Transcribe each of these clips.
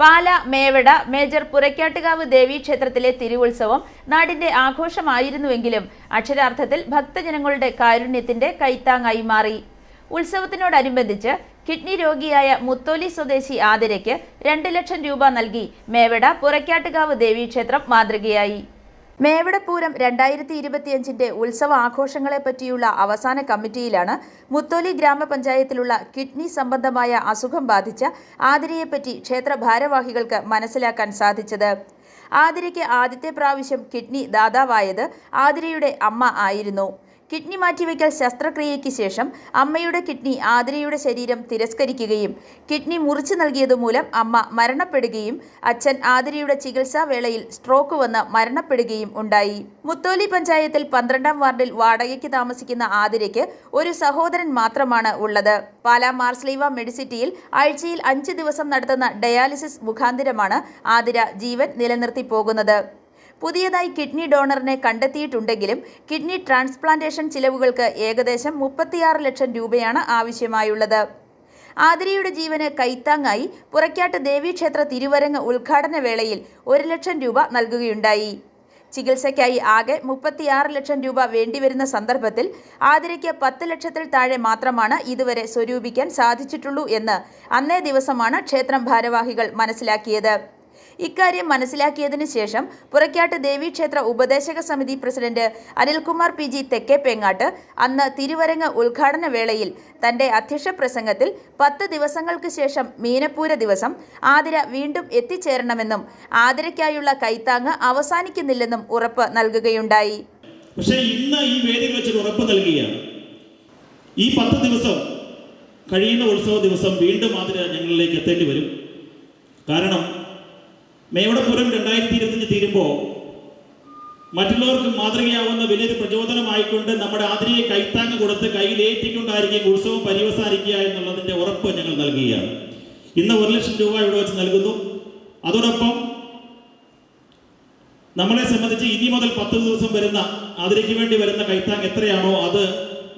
പാല Mevada major പുരക്കാട്ടുകാവ് ദേവീ ക്ഷേത്രത്തിലെ തിരുവുത്സവം നാടിന്റെ ആഘോഷമായിരുന്നുവെങ്കിലും അക്ഷരാർത്ഥത്തിൽ ഭക്തജനങ്ങളുടെ കാരുണ്യത്തിന്റെ കൈത്താങ്ങായി മാറി. ഉത്സവത്തിനോടനുബന്ധിച്ച് കിഡ്നി രോഗിയായ മുത്തോലി സ്വദേശി ആതിരയ്ക്ക് രണ്ട് ലക്ഷം രൂപ നൽകി മേവട പുരക്കാട്ടുകാവ് ദേവീക്ഷേത്രം മാതൃകയായി. മേവടപ്പൂരം രണ്ടായിരത്തി ഇരുപത്തിയഞ്ചിന്റെ ഉത്സവ ആഘോഷങ്ങളെ പറ്റിയുള്ള അവസാന കമ്മിറ്റിയിലാണ് മുത്തോലി ഗ്രാമപഞ്ചായത്തിലുള്ള കിഡ്നി സംബന്ധമായ അസുഖം ബാധിച്ച ആതിരയെപ്പറ്റി ക്ഷേത്ര ഭാരവാഹികൾക്ക് മനസ്സിലാക്കാൻ സാധിച്ചത്. ആതിരയ്ക്ക് ആദ്യത്തെ പ്രാവശ്യം കിഡ്നി ദാതാവായത് ആതിരയുടെ അമ്മ ആയിരുന്നു. കിഡ്നി മാറ്റിവെക്കൽ ശസ്ത്രക്രിയയ്ക്ക് ശേഷം അമ്മയുടെ കിഡ്നി ആതിരയുടെ ശരീരം തിരസ്കരിക്കുകയും കിഡ്നി മുറിച്ചു നൽകിയതുമൂലം അമ്മ മരണപ്പെടുകയും അച്ഛൻ ആതിരയുടെ ചികിത്സാ വേളയിൽ സ്ട്രോക്ക് വന്ന് മരണപ്പെടുകയും ഉണ്ടായി. മുത്തോലി പഞ്ചായത്തിൽ പന്ത്രണ്ടാം വാർഡിൽ വാടകയ്ക്ക് താമസിക്കുന്ന ആതിരയ്ക്ക് ഒരു സഹോദരൻ മാത്രമാണ് ഉള്ളത്. പാലാ മാർസ്ലീവ മെഡിസിറ്റിയിൽ ആഴ്ചയിൽ അഞ്ച് ദിവസം നടത്തുന്ന ഡയാലിസിസ് മുഖാന്തിരമാണ് ആതിര ജീവൻ നിലനിർത്തി പോകുന്നത്. പുതിയതായി കിഡ്നി ഡോണറിനെ കണ്ടെത്തിയിട്ടുണ്ടെങ്കിലും കിഡ്നി ട്രാൻസ്പ്ലാന്റേഷൻ ചിലവുകൾക്ക് ഏകദേശം മുപ്പത്തിയാറ് ലക്ഷം രൂപയാണ് ആവശ്യമായുള്ളത്. ആതിരയുടെ ജീവന് കൈത്താങ്ങായി പുറക്കാട്ട് ദേവീക്ഷേത്ര തിരുവരങ്ങ് ഉദ്ഘാടന വേളയിൽ ഒരു ലക്ഷം രൂപ നൽകുകയുണ്ടായി. ചികിത്സയ്ക്കായി ആകെ മുപ്പത്തിയാറ് ലക്ഷം രൂപ വേണ്ടിവരുന്ന സന്ദർഭത്തിൽ ആതിരയ്ക്ക് പത്ത് ലക്ഷത്തിൽ താഴെ മാത്രമാണ് ഇതുവരെ സ്വരൂപിക്കാൻ സാധിച്ചിട്ടുള്ളൂ എന്ന് അന്നേ ദിവസമാണ് ക്ഷേത്രം ഭാരവാഹികൾ മനസ്സിലാക്കിയത്. ഇക്കാര്യം മനസ്സിലാക്കിയതിനു ശേഷം പുറക്കാട്ട് ദേവീക്ഷേത്ര ഉപദേശക സമിതി പ്രസിഡന്റ് അനിൽകുമാർ പി ജി തെക്കേപ്പേങ്ങാട്ട് അന്ന് തിരുവരങ്ങ് ഉദ്ഘാടന വേളയിൽ തന്റെ അധ്യക്ഷ പ്രസംഗത്തിൽ പത്ത് ദിവസങ്ങൾക്ക് ശേഷം മീനപ്പൂര ദിവസം ആതിര വീണ്ടും എത്തിച്ചേരണമെന്നും ആതിരയ്ക്കായുള്ള കൈത്താങ്ങ് അവസാനിക്കുന്നില്ലെന്നും ഉറപ്പ് നൽകുകയുണ്ടായി. പക്ഷേ ഇന്ന് ഈ വേദിയിൽ വെച്ചൊരു ഉറപ്പ് നൽകുകയാണ്. ഈ പത്ത് ദിവസം കഴിയുന്ന ഉത്സവ ദിവസം വീണ്ടും ആതിര ഞങ്ങളിലേക്ക് എത്തേണ്ടി വരും. കാരണം മേവടപുരം രണ്ടായിരത്തി ഇരുപത്തഞ്ച് തീരുമ്പോൾ മറ്റുള്ളവർക്ക് മാതൃകയാവുന്ന വലിയൊരു പ്രചോദനമായിക്കൊണ്ട് നമ്മുടെ ആതിരയെ കൈത്താങ്ങ് കൊടുത്ത് കയ്യിലേറ്റിക്കൊണ്ടായിരിക്കും ഉത്സവം പര്യവസാനിക്കുക എന്നുള്ളതിന്റെ ഉറപ്പ് ഞങ്ങൾ നൽകുകയാണ്. ഇന്ന് ഒരു ലക്ഷം രൂപ ഇവിടെ വെച്ച് നൽകുന്നു. അതോടൊപ്പം നമ്മളെ സംബന്ധിച്ച് ഇനി മുതൽ പത്ത് ദിവസം വരുന്ന ആതിരയ്ക്ക് വേണ്ടി വരുന്ന കൈത്താങ് എത്രയാണോ അത്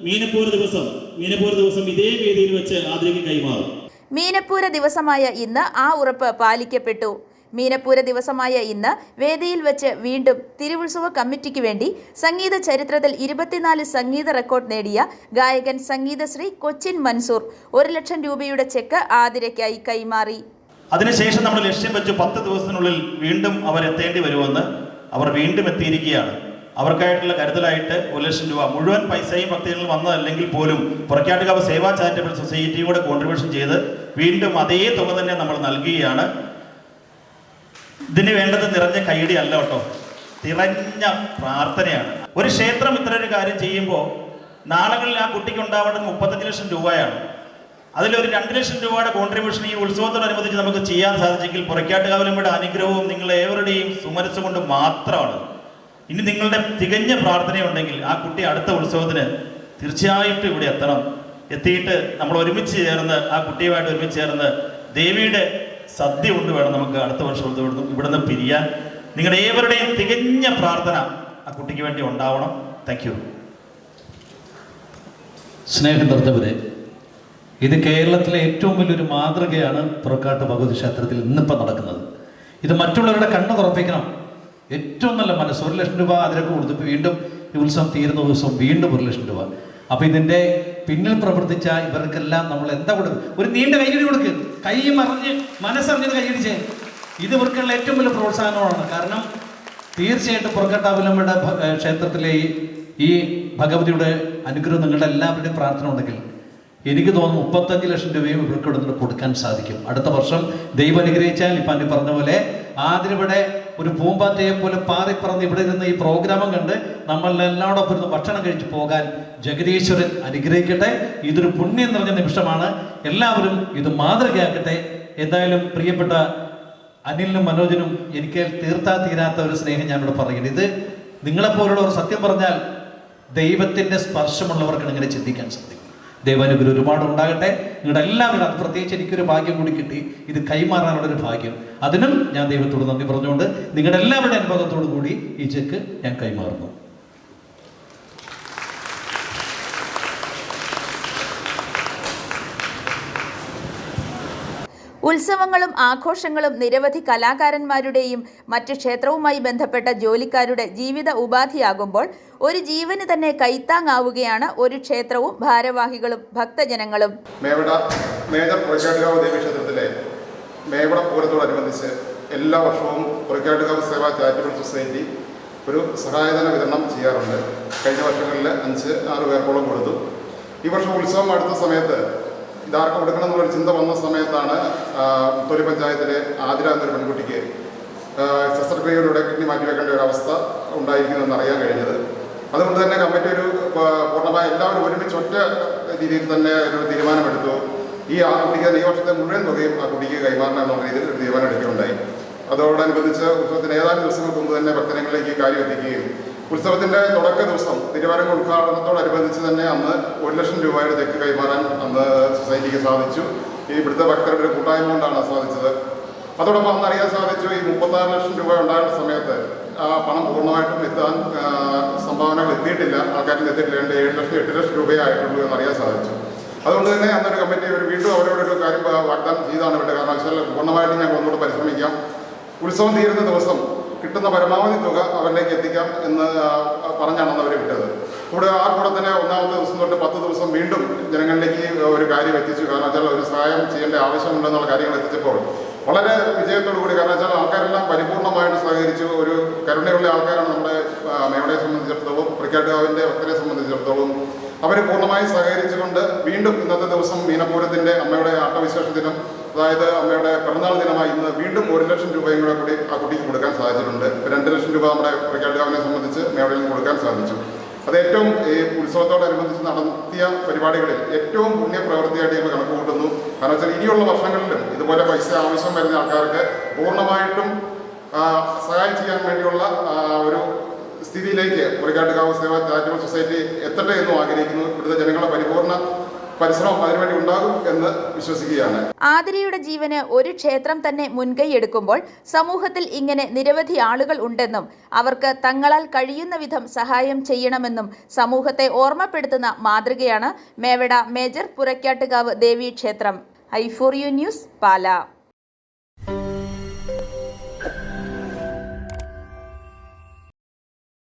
മീനപ്പൂര ദിവസം മീനപ്പൂര ദിവസം ഇതേ വേദിയിൽ വെച്ച് ആതിരയ്ക്ക് കൈമാറും. മീനപ്പൂര ദിവസമായ ഇന്ന് ആ ഉറപ്പ് പാലിക്കപ്പെട്ടു. മീനപ്പൂര ദിവസമായ ഇന്ന് വേദിയിൽ വെച്ച് വീണ്ടും തിരുവുത്സവ കമ്മിറ്റിക്ക് വേണ്ടി സംഗീത ചരിത്രത്തിൽ ഇരുപത്തിനാല് സംഗീത റെക്കോർഡ് നേടിയ ഗായകൻ സംഗീതശ്രീ കൊച്ചിൻ മൻസൂർ ഒരു ലക്ഷം രൂപയുടെ ചെക്ക് ആതിരയ്ക്കായി കൈമാറി. അതിനുശേഷം നമ്മൾ ലക്ഷ്യം വെച്ച് പത്ത് ദിവസത്തിനുള്ളിൽ വീണ്ടും അവർ എത്തേണ്ടി വരുമെന്ന് അവർ വീണ്ടും എത്തിയിരിക്കുകയാണ്. അവർക്കായിട്ടുള്ള കരുതലായിട്ട് ഒരു ലക്ഷം രൂപ മുഴുവൻ പൈസയും ഭക്തകളിൽ വന്നതല്ലെങ്കിൽ പോലും പുറക്കാട്ടുകാവ് സേവാ ചാരിറ്റബിൾ സൊസൈറ്റിയുടെ കോൺട്രിബ്യൂഷൻ ചെയ്ത് വീണ്ടും അതേ തുക തന്നെ നമ്മൾ നൽകുകയാണ്. ഇതിന് വേണ്ടത് നിറഞ്ഞ കൈടി അല്ല കേട്ടോ. തിറഞ്ഞ പ്രാർത്ഥനയാണ്. ഒരു ക്ഷേത്രം ഇത്ര ഒരു കാര്യം ചെയ്യുമ്പോൾ നാളുകളിൽ ആ കുട്ടിക്ക് ഉണ്ടാവേണ്ടത് മുപ്പത്തഞ്ച് ലക്ഷം രൂപയാണ്. അതിലൊരു രണ്ട് ലക്ഷം രൂപയുടെ കോൺട്രിബ്യൂഷൻ ഈ ഉത്സവത്തോടനുബന്ധിച്ച് നമുക്ക് ചെയ്യാൻ സാധിച്ചെങ്കിൽ പുറക്കാട്ടുകാവലമ്മയുടെ അനുഗ്രഹവും നിങ്ങൾ ഏവരുടെയും സുമനസ് മാത്രമാണ്. ഇനി നിങ്ങളുടെ തികഞ്ഞ പ്രാർത്ഥനയുണ്ടെങ്കിൽ ആ കുട്ടി അടുത്ത ഉത്സവത്തിന് തീർച്ചയായിട്ടും ഇവിടെ എത്തണം. എത്തിയിട്ട് നമ്മൾ ഒരുമിച്ച് ചേർന്ന് ആ കുട്ടിയുമായിട്ട് ഒരുമിച്ച് ചേർന്ന് ദേവിയുടെ സദ്യ കൊണ്ട് വേണം നമുക്ക് അടുത്ത വർഷം ഇവിടുന്ന് ഇവിടുന്ന് പിരിയാൻ. നിങ്ങളുടെ ഏവരുടെയും തികഞ്ഞ പ്രാർത്ഥന ആ കുട്ടിക്ക് വേണ്ടി ഉണ്ടാവണം. താങ്ക് യു സ്നേഹം നിർത്തവരെ ഇത് കേരളത്തിലെ ഏറ്റവും വലിയൊരു മാതൃകയാണ് പുറക്കാട്ട് ഭഗവതി ക്ഷേത്രത്തിൽ ഇന്നിപ്പോൾ നടക്കുന്നത്. ഇത് മറ്റുള്ളവരുടെ കണ്ണ് തുറപ്പിക്കണം. ഏറ്റവും നല്ല മനസ്സ്. ഒരു ലക്ഷം രൂപ അതിലൊക്കെ കൊടുത്തു വീണ്ടും ഈ ഉത്സവം തീരുന്ന ദിവസം വീണ്ടും ഒരു ലക്ഷം രൂപ. അപ്പൊ ഇതിന്റെ പിന്നിൽ പ്രവർത്തിച്ച ഇവർക്കെല്ലാം നമ്മൾ എന്താ കൊടുക്കും? ഒരു നീണ്ട കൈയടി കൊടുക്ക്. കൈ മറിഞ്ഞ് മനസ്സറിഞ്ഞത് കൈയടിച്ചേ. ഇത് ഇവർക്കുള്ള ഏറ്റവും വലിയ പ്രോത്സാഹനമാണ്. കാരണം തീർച്ചയായിട്ടും പുറക്കട്ടാവിലമ്മയുടെ ക്ഷേത്രത്തിലെ ഈ ഭഗവതിയുടെ അനുഗ്രഹം നിങ്ങളുടെ എല്ലാവരുടെയും പ്രാർത്ഥന ഉണ്ടെങ്കിൽ എനിക്ക് തോന്നുന്നു മുപ്പത്തഞ്ച് ലക്ഷം രൂപയും ഇവർക്ക് കൊടുക്കാൻ സാധിക്കും. അടുത്ത വർഷം ദൈവം അനുഗ്രഹിച്ചാൽ ഇപ്പം പറഞ്ഞ പോലെ ആതിരവിടെ ഒരു പൂമ്പാറ്റയെ പോലെ പാറിപ്പറന്ന് ഇവിടെ ഇരുന്ന് ഈ പ്രോഗ്രാമും കണ്ട് നമ്മളെല്ലാവരോടൊപ്പം ഇരുന്ന് ഭക്ഷണം കഴിച്ച് പോകാൻ ജഗദീശ്വരൻ അനുഗ്രഹിക്കട്ടെ. ഇതൊരു പുണ്യം നിറഞ്ഞ നിമിഷമാണ്. എല്ലാവരും ഇത് മാതൃകയാക്കട്ടെ. എന്തായാലും പ്രിയപ്പെട്ട അനിലിനും മനോജനും എനിക്ക് തീർത്താ തീരാത്ത ഒരു സ്നേഹം ഞാനിവിടെ പറയുന്നത് ഇത് നിങ്ങളെപ്പോലുള്ളവർ സത്യം പറഞ്ഞാൽ ദൈവത്തിന്റെ സ്പർശമുള്ളവർക്ക് ഇങ്ങനെ ചിന്തിക്കാൻ സാധിക്കും ദൈവാനുഗ്രഹം ഒരുപാട് ഉണ്ടാകട്ടെ നിങ്ങളുടെ എല്ലാവരും അത് പ്രത്യേകിച്ച് എനിക്കൊരു ഭാഗ്യം കൂടി കിട്ടി. ഇത് കൈമാറാനുള്ള ഒരു ഭാഗ്യം. അതിനും ഞാൻ ദൈവത്തോട് നന്ദി പറഞ്ഞുകൊണ്ട് നിങ്ങളുടെ എല്ലാവരുടെ അനുഭവത്തോടു കൂടി ഈ ചെക്ക് ഞാൻ കൈമാറുന്നു. ഉത്സവങ്ങളും ആഘോഷങ്ങളും നിരവധി കലാകാരന്മാരുടെയും മറ്റ് ക്ഷേത്രവുമായി ബന്ധപ്പെട്ട ജോലിക്കാരുടെ ജീവിത ഉപാധിയാകുമ്പോൾ ഒരു ജീവന് തന്നെ കൈത്താങ്ങാവുകയാണ് ഒരു ക്ഷേത്രവും ഭാരവാഹികളും ഭക്തജനങ്ങളും. മേവട മേജർ ദേവീക്ഷേത്രത്തിലെ മേവട പൂരത്തോടനുബന്ധിച്ച് എല്ലാ വർഷവും പുറക്കാട്ടുകാവ് സേവാ ചാരിറ്റബിൾ സൊസൈറ്റി ഒരു സഹായധന വിതരണം ചെയ്യാറുണ്ട്. കഴിഞ്ഞ വർഷങ്ങളിൽ അഞ്ച് ആറ് പേർക്കോളം കൊടുത്തു. ഈ വർഷം ഉത്സവം അടുത്ത സമയത്ത് ഇതാർക്ക് കൊടുക്കണം എന്നുള്ളൊരു ചിന്ത വന്ന സമയത്താണ് തൊലി പഞ്ചായത്തിലെ ആതിര എന്നൊരു പെൺകുട്ടിക്ക് ശസ്ത്രക്രിയയിലൂടെ കിഡ്നി മാറ്റിവെക്കേണ്ട ഒരു അവസ്ഥ ഉണ്ടായിരിക്കുന്നു അറിയാൻ കഴിഞ്ഞത്. അതുകൊണ്ട് തന്നെ കമ്മിറ്റി ഒരു പൂർണമായ എല്ലാവരും ഒരുമിച്ച് ഒറ്റ രീതിയിൽ തന്നെ ഒരു തീരുമാനമെടുത്തു. ഈ ആ കുട്ടിക്ക് ഈ വർഷത്തെ മുഴുവൻ തുകയും ആ കുട്ടിക്ക് കൈമാറണം എന്നുള്ള രീതിയിൽ ഒരു തീരുമാനം എടുക്കുകയുണ്ടായി അതോടനുബന്ധിച്ച് ഉത്സവത്തിന് ഏതാനും ദിവസങ്ങൾക്ക് മുമ്പ് തന്നെ ഭക്തജനങ്ങളിലേക്ക് കാര്യം എത്തിക്കുകയും ഉത്സവത്തിന്റെ തുടക്ക ദിവസം തിരുവനന്തപുരം ഉദ്ഘാടനത്തോടനുബന്ധിച്ച് തന്നെ അന്ന് ഒരു ലക്ഷം രൂപയുടെ ചെക്ക് കൈമാറാൻ സൊസൈറ്റിക്ക് സാധിച്ചു. ഈ ഇവിടുത്തെ ഭക്തരുടെ ഒരു കൂട്ടായ്മ കൊണ്ടാണ് സാധിച്ചത്. അതോടൊപ്പം അന്ന് അറിയാൻ സാധിച്ചു ഈ മുപ്പത്താറ് ലക്ഷം രൂപ ഉണ്ടായിരുന്ന സമയത്ത് ആ പണം പൂർണമായിട്ടും എത്താൻ സംഭാവനകൾ എത്തിയിട്ടില്ല. ആൾക്കാരിൽ എത്തിയിട്ടില്ല. രണ്ട് ഏഴ് ലക്ഷം എട്ട് ലക്ഷം രൂപയേ ആയിട്ടുള്ളൂ എന്ന് അറിയാൻ സാധിച്ചു. അതുകൊണ്ട് തന്നെ അന്നൊരു കമ്മിറ്റി ഒരു വീണ്ടും ഒരു കാര്യം വാഗ്ദാനം ചെയ്താണ് ഇവിടെ കാരണം വെച്ചാൽ പൂർണമായിട്ട് ഞങ്ങൾ ഒന്നുകൂടെ പരിശ്രമിക്കാം. ഉത്സവം തീരുന്ന ദിവസം കിട്ടുന്ന പരമാവധി തുക അവരിലേക്ക് എത്തിക്കാം എന്ന് പറഞ്ഞാണ് അവർ വിട്ടത്. കൂടെ ആ കൂടെ തന്നെ ഒന്നാമത്തെ ദിവസം തൊട്ട് പത്ത് ദിവസം വീണ്ടും ജനങ്ങളിലേക്ക് ഒരു കാര്യം എത്തിച്ചു. കാരണം വെച്ചാൽ ഒരു സഹായം ചെയ്യേണ്ട ആവശ്യമുണ്ടെന്നുള്ള കാര്യങ്ങൾ എത്തിച്ചപ്പോൾ വളരെ വിജയത്തോടു കൂടി കാരണം വെച്ചാൽ ആൾക്കാരെല്ലാം പരിപൂർണമായിട്ട് സഹകരിച്ചു. ഒരു കരുണയുള്ള ആൾക്കാരാണ് നമ്മുടെ മേവനെ സംബന്ധിച്ചിടത്തോളം പ്രിക്കാട്ടുകാവിന്റെ ഭക്തരെ സംബന്ധിച്ചിടത്തോളം അവർ പൂർണമായും സഹകരിച്ചുകൊണ്ട് വീണ്ടും ഇന്നത്തെ ദിവസം മീനപ്പൂരത്തിന്റെ അമ്മയുടെ ആട്ടവിശേഷ ദിനം അതായത് അമ്മയുടെ പിറന്നാൾ ദിനമായി ഇന്ന് വീണ്ടും ഒരു ലക്ഷം രൂപയും കൂടെ കൂടി ആ കുട്ടിക്ക് കൊടുക്കാൻ സാധിച്ചിട്ടുണ്ട്. രണ്ട് ലക്ഷം രൂപ നമ്മുടെ പ്രിക്കാട്ടുകാവിനെ സംബന്ധിച്ച് മേവടയിൽ കൊടുക്കാൻ സാധിച്ചു. അത് ഏറ്റവും ഈ ഉത്സവത്തോടനുബന്ധിച്ച് നടത്തിയ പരിപാടികളിൽ ഏറ്റവും പുണ്യ പ്രവൃത്തിയായിട്ട് ഞങ്ങൾ കണക്ക് കൂട്ടുന്നു കാരണം വെച്ചാൽ ഇനിയുള്ള വർഷങ്ങളിലും ഇതുപോലെ പൈസ ആവശ്യം വരുന്ന ആൾക്കാർക്ക് പൂർണമായിട്ടും സഹായം ചെയ്യാൻ വേണ്ടിയുള്ള ഒരു സ്ഥിതിയിലേക്ക് പുറക്കാട്ടുകാവ് സേവാ ചാരിറ്റബിൾ സൊസൈറ്റി എത്തട്ടെ എന്നും ആഗ്രഹിക്കുന്നു. ഇവിടുത്തെ ജനങ്ങളെ പരിപൂർണ എന്ന് വിശ്വസിക്കുകയാണ്. ആതിരയുടെ ജീവന് ഒരു ക്ഷേത്രം തന്നെ മുൻകൈയെടുക്കുമ്പോൾ സമൂഹത്തിൽ ഇങ്ങനെ നിരവധി ആളുകൾ ഉണ്ടെന്നും അവർക്ക് തങ്ങളാൽ കഴിയുന്ന വിധം സഹായം ചെയ്യണമെന്നും സമൂഹത്തെ ഓർമ്മപ്പെടുത്തുന്ന മാതൃകയാണ് മേവട മേജർ പുരക്കാട്ടുകാവ് ദേവീ ക്ഷേത്രം യു ന്യൂസ് പാല.